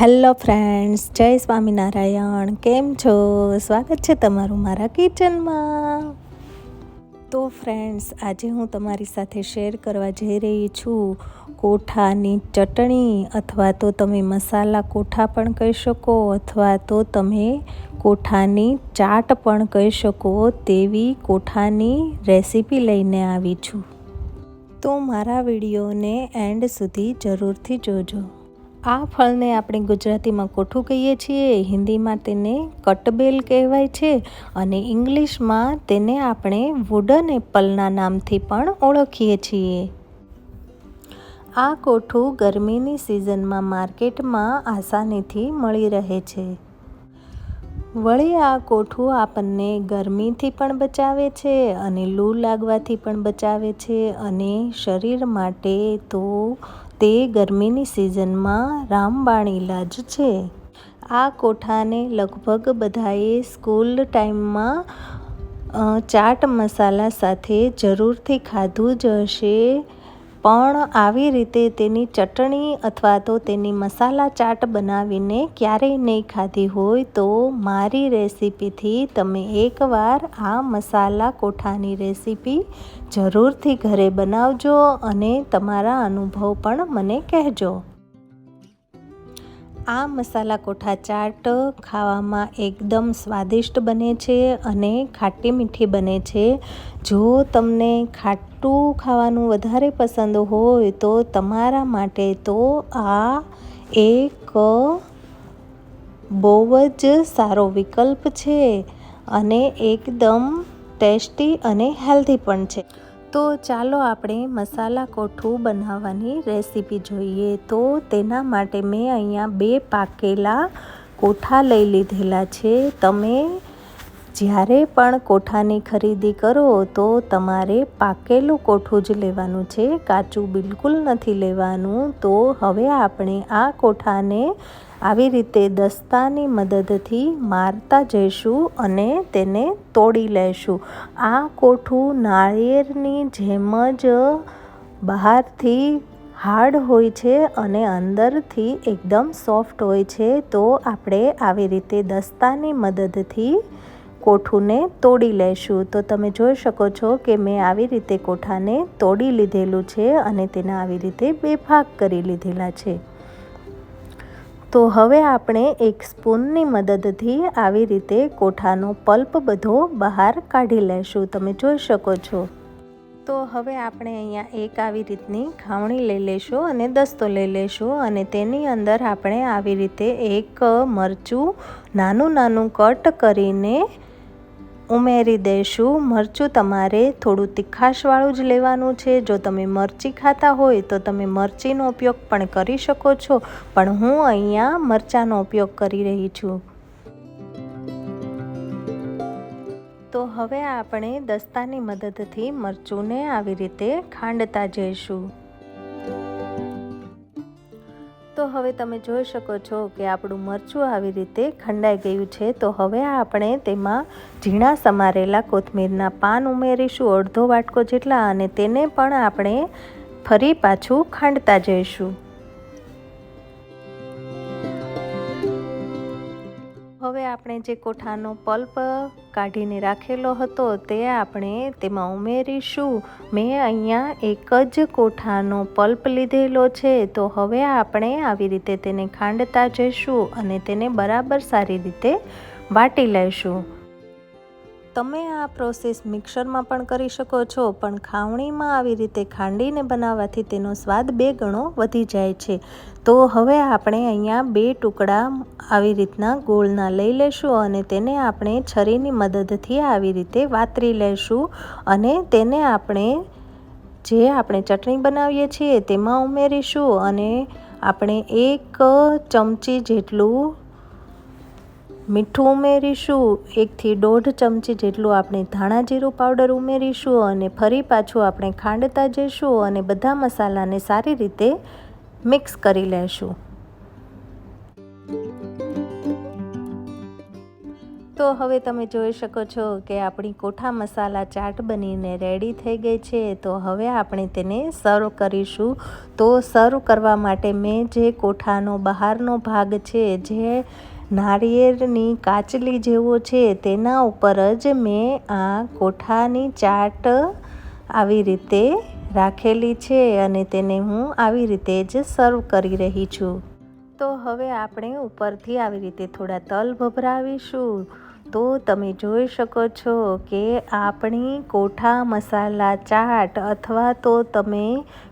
Hello friends, જય સ્વામિનારાયણ. કેમ છો? સ્વાગત છે તમારું મારા કિચનમાં. તો ફ્રેન્ડ્સ, આજે હું તમારી સાથે શેર કરવા જઈ રહી છું કોઠાની ચટણી અથવા તો તમે મસાલા કોઠા પણ કહી શકો અથવા તો તમે કોઠાની ચાટ પણ કહી શકો તેવી કોઠાની રેસીપી લઈને આવી છું. તો મારા વિડીયોને એન્ડ સુધી જરૂરથી જોજો. આ ફળને આપણે ગુજરાતીમાં કોઠું કહીએ છીએ, હિન્દીમાં તેને કટબેલ કહેવાય છે અને ઇંગ્લિશમાં તેને આપણે વુડન એપલના નામથી પણ ઓળખીએ છીએ. આ કોઠું ગરમીની સિઝનમાં માર્કેટમાં આસાનીથી મળી રહે છે. વળી આ કોઠું આપણને ગરમીથી પણ બચાવે છે અને લૂ લાગવાથી પણ બચાવે છે અને શરીર માટે તો તે ગરમીની સિઝનમાં રામબાણ ઇલાજ છે. આ કોઠાને લગભગ બધાએ સ્કૂલ ટાઈમમાં ચાટ મસાલા સાથે જરૂરથી ખાધું જ હશે. પણ આવી રીતે તેની ચટણી અથવા તો તેની મસાલા ચાટ બનાવીને ક્યારેય નહીં ખાધી હોય તો મારી રેસીપીથી તમે એકવાર આ મસાલા કોઠાની રેસીપી જરૂરથી ઘરે બનાવજો અને તમારા અનુભવ પણ મને કહેજો. આ મસાલા કોઠા ચાટ ખાવામાં એકદમ સ્વાદિષ્ટ બને છે અને ખાટી મીઠી બને છે. જો તમને ખાટું ખાવાનું વધારે પસંદ હોય તો તમારા માટે તો આ એક બહુ જ સારો વિકલ્પ છે અને એકદમ ટેસ્ટી અને હેલ્ધી પણ છે. તો ચાલો આપણે મસાલા કોઠું બનાવવાની રેસીપી જોઈએ. તો તેના માટે મેં અહીંયા બે પાકેલા કોઠા લઈ લીધેલા છે. તમે જ્યારે પણ કોઠાની ખરીદી કરો, તો તમારે પાકેલું કોઠું જ લેવાનું છે. કાચું બિલકુલ નથી લેવાનું. તો હવે આપણે આ કોઠાને આવી રીતે દસ્તાની મદદથી મારતા જઈશું અને તેને તોડી લઈશું આ કોઠું નાળિયેરની જેમ જ બહારથી હાર્ડ હોય છે અને અંદરથી એકદમ સોફ્ટ હોય છે. તો આપણે આવી રીતે દસ્તાની મદદથી કોઠુંને તોડી લઈશું તો તમે જોઈ શકો છો કે મેં આવી રીતે કોઠાને તોડી લીધેલું છે અને તેના આવી રીતે બે ભાગ કરી લીધેલા છે. તો હવે આપણે એક સ્પૂનની મદદથી આવી રીતે કોઠાનો પલ્પ બધો બહાર કાઢી લેશું. તમે જોઈ શકો છો. તો હવે આપણે અહીંયા એક આવી રીતની ખાવણી લઈ લઈશું અને દસ્તો લઈ લઈશું અને તેની અંદર આપણે આવી રીતે એક મરચું નાનું નાનું કટ કરીને ઉમેરી દઈશું મરચું તમારે થોડું તીખાશવાળું જ લેવાનું છે. જો તમે મરચી ખાતા હોય તો તમે મરચીનો ઉપયોગ પણ કરી શકો છો, પણ હું અહીંયા મરચાંનો ઉપયોગ કરી રહી છું. તો હવે આપણે દસ્તાની મદદથી મરચુંને આવી રીતે ખાંડતા જઈશું. તો હવે તમે જોઈ શકો છો કે આપણું મરચું આવી રીતે ખંડાઈ ગયું છે. તો હવે આપણે તેમાં ઝીણા સમારેલા કોથમીરના પાન ઉમેરીશું, અડધો વાટકો જેટલા, અને તેને પણ આપણે ફરી પાછું ખાંડતા જઈશું. આપણે જે કોઠાનો પલ્પ કાઢીને રાખેલો હતો તે આપણે તેમાં ઉમેરીશું. મેં અહીંયા એક જ કોઠાનો પલ્પ લીધેલો છે, તો હવે આપણે આવી રીતે તેને ખાંડતા જઈશું અને તેને બરાબર સારી રીતે વાટી લઈશું. તમે આ પ્રોસેસ મિક્સરમાં પણ કરી શકો છો, પણ ખાવણીમાં આવી રીતે ખાંડીને બનાવવાથી તેનો સ્વાદ બે ગણો વધી જાય છે. તો હવે આપણે અહીંયા બે ટુકડા આવી રીતના ગોળના લઈ લેશું અને તેને આપણે છરીની મદદથી આવી રીતે વાતરી લેશું અને તેને આપણે જે આપણે ચટણી બનાવીએ છીએ તેમાં ઉમેરીશું અને આપણે એક ચમચી જેટલું મીઠું ઉમેરીશું, એકથી દોઢ ચમચી જેટલું આપણે ધાણા જીરું પાવડર ઉમેરીશું અને ફરી પાછું આપણે ખાંડતા જઈશું અને બધા મસાલાને સારી રીતે મિક્સ કરી લેશું. તો હવે તમે જોઈ શકો છો કે આપણી કોઠા મસાલા ચાટ બનીને રેડી થઈ ગઈ છે. તો હવે આપણે તેને સર્વ કરીશું. તો સર્વ કરવા માટે મેં જે કોઠાનો બહારનો ભાગ છે, જે નાળિયેરની કાચલી જેવો છે, તેના ઉપર જ મેં આ કોઠાની ચાટ આવી રીતે રાખેલી છે અને તેને હું આવી રીતે જ સર્વ કરી રહી છું. તો હવે આપણે ઉપરથી આવી રીતે થોડા તલ ભભરાવીશું. તો તમે જોઈ શકો છો કે આપણી કોઠા મસાલા ચાટ અથવા તો તમે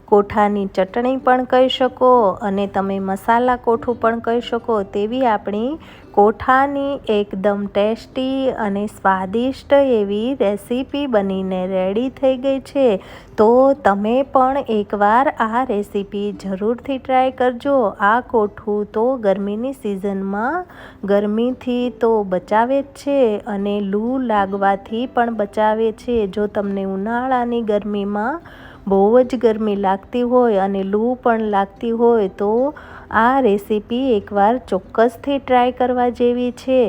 કોઠાની ચટણી પણ કહી શકો અને તમે મસાલા કોઠું પણ કહી શકો તેવી આપણી કોઠાની એકદમ ટેસ્ટી અને સ્વાદિષ્ટ એવી રેસીપી બનીને રેડી થઈ ગઈ છે. તો તમે પણ એકવાર આ રેસીપી જરૂરથી ટ્રાય કરજો. આ કોઠું તો ગરમીની સિઝનમાં ગરમીથી તો બચાવે જ છે અને લૂ લાગવાથી પણ બચાવે છે. જો તમને ઉનાળાની ગરમીમાં બહુ જ ગરમી લાગતી હોય અને લૂ પણ લાગતી હોય, તો આ રેસીપી એકવાર ચોક્કસથી ટ્રાય કરવા જેવી છે.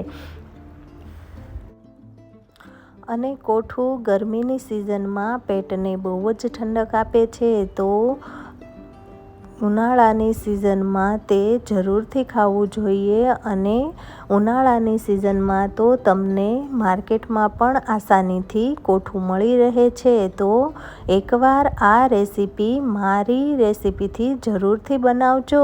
અને કોઠું ગરમીની સિઝનમાં પેટને બહુ જ ઠંડક આપે છે, તો ઉનાળાની સિઝનમાં તે જરૂરથી ખાવું જોઈએ અને ઉનાળાની સિઝનમાં તો તમને માર્કેટમાં પણ આસાનીથી કોઠું મળી રહે છે. તો એકવાર આ રેસીપી મારી રેસીપીથી જરૂરથી બનાવજો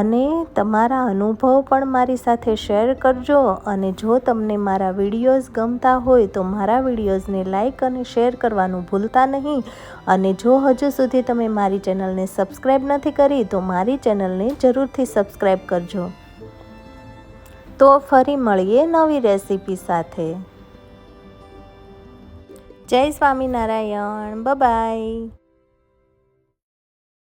અને તમારા અનુભવ પણ મારી સાથે શેર કરજો. અને જો તમને મારા વિડીયોઝ ગમતા હોય તો મારા વિડીયોઝને લાઇક અને શેર કરવાનું ભૂલતા નહીં. અને જો હજુ સુધી તમે મારી ચેનલને સબસ્ક્રાઈબ નથી કરી તો મારી ચેનલને જરૂરથી સબસ્ક્રાઈબ કરજો. તો ફરી મળીએ નવી રેસીપી સાથે. જય સ્વામિનારાયણ. બાય